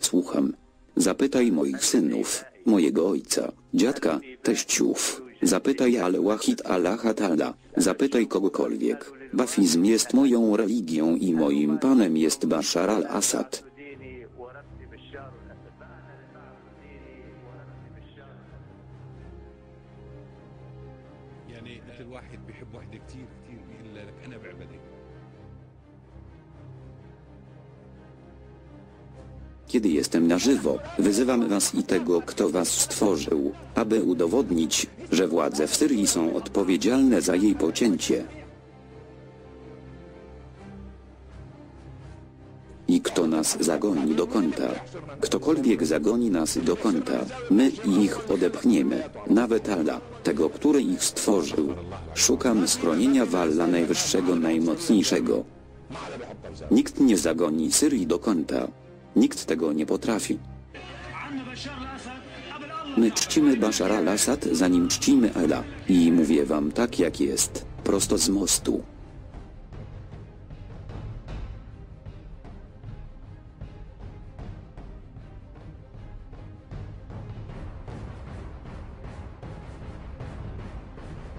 Słucham. Zapytaj moich synów, mojego ojca, dziadka, teściów. Zapytaj Al-Wahid Allaha Ta'ala. Zapytaj kogokolwiek. Bafizm jest moją religią i moim panem jest Bashar al-Assad. ديني وربي بشار الاسد ديني وربي بشار يعني مثل الواحد بيحب وحده كثير كثير بيقول لك انا بعبدك Kiedy jestem na żywo, wyzywam was i tego, kto was stworzył, aby udowodnić, że władze w Syrii są odpowiedzialne za jej pocięcie. I kto nas zagoni do kąta? Ktokolwiek zagoni nas do kąta, my ich odepchniemy, nawet Alla, tego, który ich stworzył. Szukam schronienia w Alla Najwyższego Najmocniejszego. Nikt nie zagoni Syrii do kąta. Nikt tego nie potrafi. My czcimy Bashar al-Assad zanim czcimy Ela. I mówię wam tak jak jest, prosto z mostu.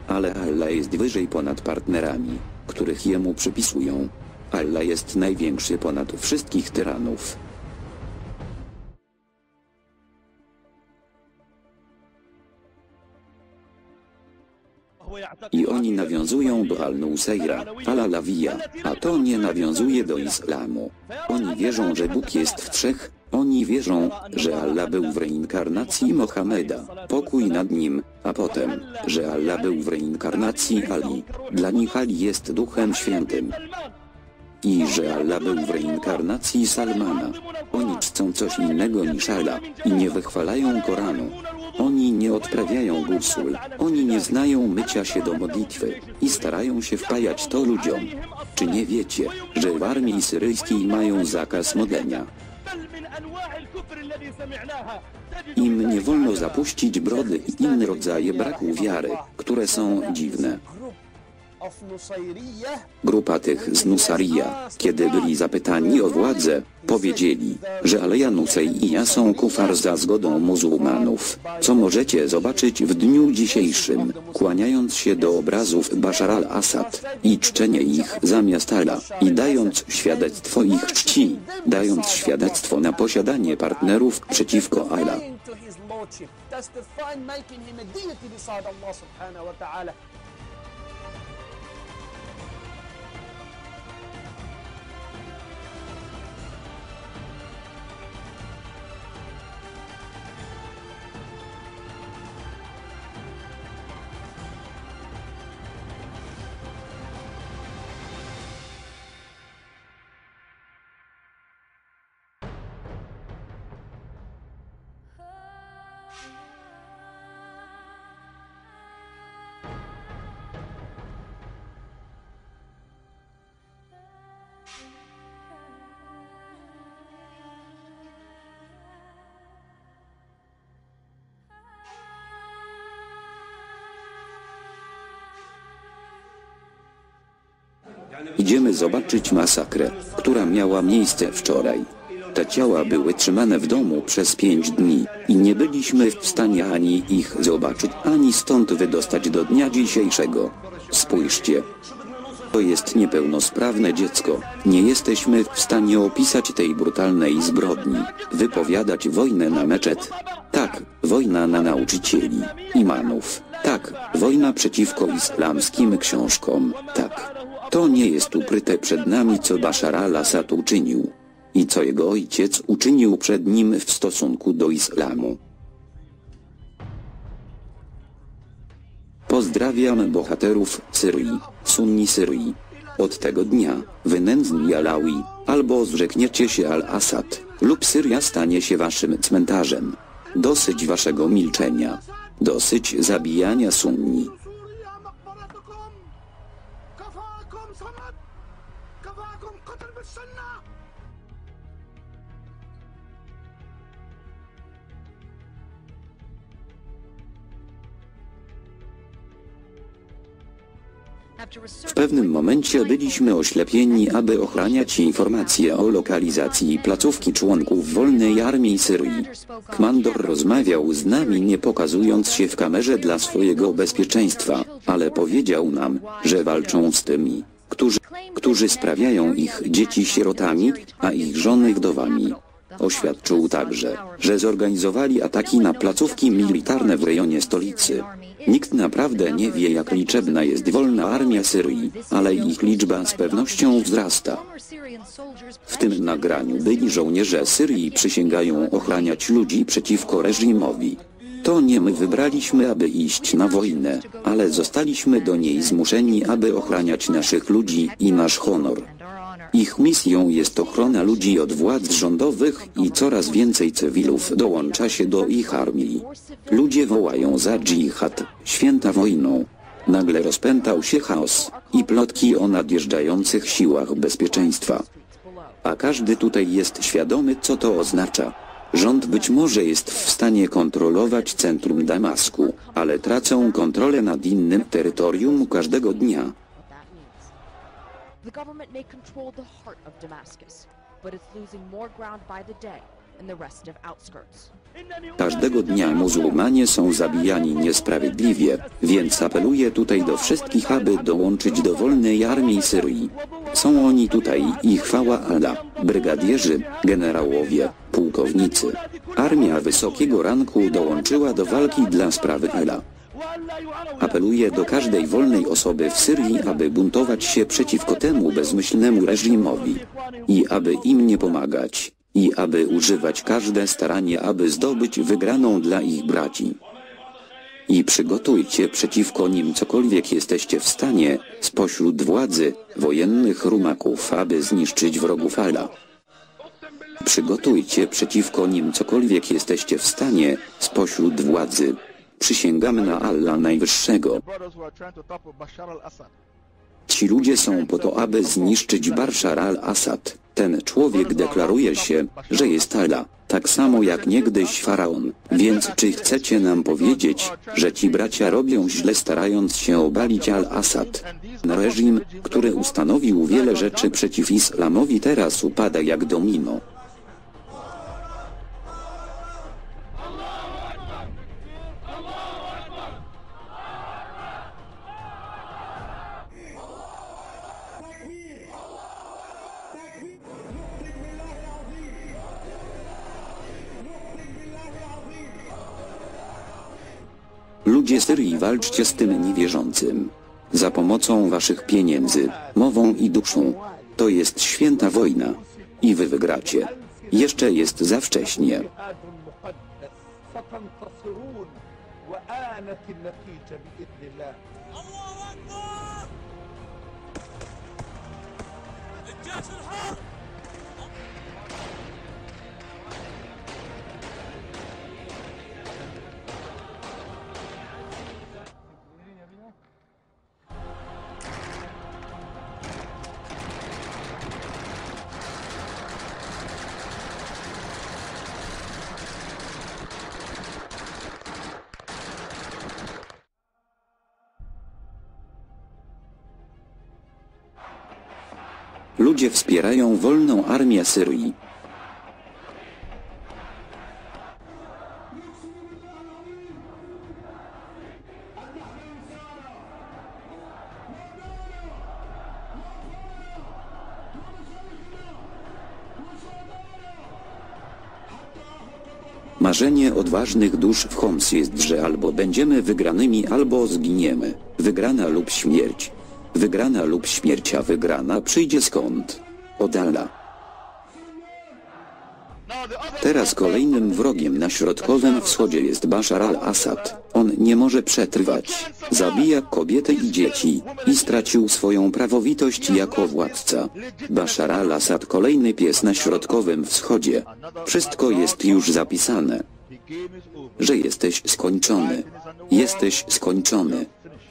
Ale Allah jest wyżej ponad partnerami, których jemu przypisują. Allah jest największy ponad wszystkich tyranów. I oni nawiązują do Al-Nusayra, Al-Alawija, a to nie nawiązuje do islamu. Oni wierzą, że Bóg jest w trzech, oni wierzą, że Allah był w reinkarnacji Mohameda, pokój nad nim, a potem, że Allah był w reinkarnacji Ali. Dla nich Ali jest Duchem Świętym. I że Allah był w reinkarnacji Salmana. Oni czcą coś innego niż Allah i nie wychwalają Koranu. Oni nie odprawiają gusul, oni nie znają mycia się do modlitwy i starają się wpajać to ludziom. Czy nie wiecie, że w armii syryjskiej mają zakaz modlenia? Im nie wolno zapuścić brody i inne rodzaje braku wiary, które są dziwne. Grupa tych z Nusaria, kiedy byli zapytani o władzę, powiedzieli, że Aleja Nusejja są kufar za zgodą muzułmanów, co możecie zobaczyć w dniu dzisiejszym, kłaniając się do obrazów Bashar al-Assad i czczenie ich zamiast Ala i dając świadectwo ich czci, dając świadectwo na posiadanie partnerów przeciwko Ala. Idziemy zobaczyć masakrę, która miała miejsce wczoraj. Te ciała były trzymane w domu przez pięć dni i nie byliśmy w stanie ani ich zobaczyć, ani stąd wydostać do dnia dzisiejszego. Spójrzcie. To jest niepełnosprawne dziecko. Nie jesteśmy w stanie opisać tej brutalnej zbrodni. Wypowiadać wojnę na meczet. Tak, wojna na nauczycieli, imanów. Tak, wojna przeciwko islamskim książkom. Tak. To nie jest ukryte przed nami co Bashar al-Assad uczynił. I co jego ojciec uczynił przed nim w stosunku do islamu. Pozdrawiam bohaterów Syrii, Sunni Syrii. Od tego dnia, wynędzni Alawi, albo zrzekniecie się Al-Assad, lub Syria stanie się waszym cmentarzem. Dosyć waszego milczenia. Dosyć zabijania Sunni. W pewnym momencie byliśmy oślepieni, aby ochraniać informacje o lokalizacji placówki członków Wolnej Armii Syrii. Kmandor rozmawiał z nami nie pokazując się w kamerze dla swojego bezpieczeństwa, ale powiedział nam, że walczą z tymi, którzy, którzy sprawiają ich dzieci sierotami, a ich żony wdowami. Oświadczył także, że zorganizowali ataki na placówki militarne w rejonie stolicy. Nikt naprawdę nie wie jak liczebna jest wolna armia Syrii, ale ich liczba z pewnością wzrasta. W tym nagraniu byli żołnierze Syrii przysięgają ochraniać ludzi przeciwko reżimowi. To nie my wybraliśmy, aby iść na wojnę, ale zostaliśmy do niej zmuszeni, aby ochraniać naszych ludzi i nasz honor. Ich misją jest ochrona ludzi od władz rządowych i coraz więcej cywilów dołącza się do ich armii. Ludzie wołają za dżihad, święta wojną. Nagle rozpętał się chaos i plotki o nadjeżdżających siłach bezpieczeństwa. A każdy tutaj jest świadomy, co to oznacza. Rząd być może jest w stanie kontrolować centrum Damasku, ale tracą kontrolę nad innym terytorium każdego dnia. The government may control the heart of Damascus, but it's losing more ground by the day the restive outskirts. Każdego dnia muzułmanie są zabijani niesprawiedliwie, więc apeluję tutaj do wszystkich, aby dołączyć do wolnej armii Syrii. Są oni tutaj i chwała Allah, brygadierzy, generałowie, pułkownicy. Armia wysokiego ranku dołączyła do walki dla sprawy Allah. Apeluję do każdej wolnej osoby w Syrii, aby buntować się przeciwko temu bezmyślnemu reżimowi i aby im nie pomagać i aby używać każde staranie, aby zdobyć wygraną dla ich braci. I przygotujcie przeciwko nim cokolwiek jesteście w stanie spośród władzy wojennych rumaków, aby zniszczyć wrogów Allah. Przygotujcie przeciwko nim cokolwiek jesteście w stanie spośród władzy. Przysięgamy na Allah Najwyższego. Ci ludzie są po to, aby zniszczyć Bashar al-Assad. Ten człowiek deklaruje się, że jest Allah, tak samo jak niegdyś faraon. Więc czy chcecie nam powiedzieć, że ci bracia robią źle starając się obalić al-Assad? Reżim, który ustanowił wiele rzeczy przeciw islamowi teraz upada jak domino. Ludzie Syrii walczcie z tym niewierzącym. Za pomocą waszych pieniędzy, mową i duszą. To jest święta wojna. I wy wygracie. Jeszcze jest za wcześnie. Ludzie wspierają wolną armię Syrii. Marzenie odważnych dusz w Homs jest, że albo będziemy wygranymi, albo zginiemy. Wygrana lub śmierć. Wygrana lub śmierć, a wygrana przyjdzie skąd? Od Allah. Teraz kolejnym wrogiem na środkowym wschodzie jest Bashar al-Assad. On nie może przetrwać. Zabija kobiety i dzieci i stracił swoją prawowitość jako władca. Bashar al-Assad kolejny pies na środkowym wschodzie. Wszystko jest już zapisane. Że jesteś skończony. Jesteś skończony.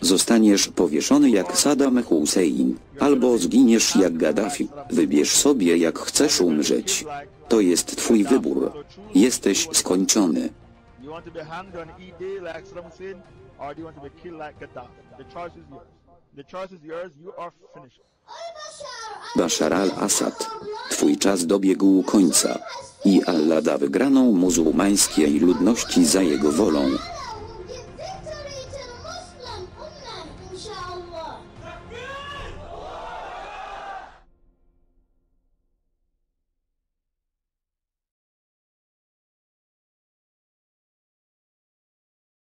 Zostaniesz powieszony jak Saddam Hussein, albo zginiesz jak Gaddafi. Wybierz sobie jak chcesz umrzeć. To jest twój wybór. Jesteś skończony. Finished. Bashar al-Assad, twój czas dobiegł końca. I Allah da wygraną muzułmańskiej ludności za jego wolą.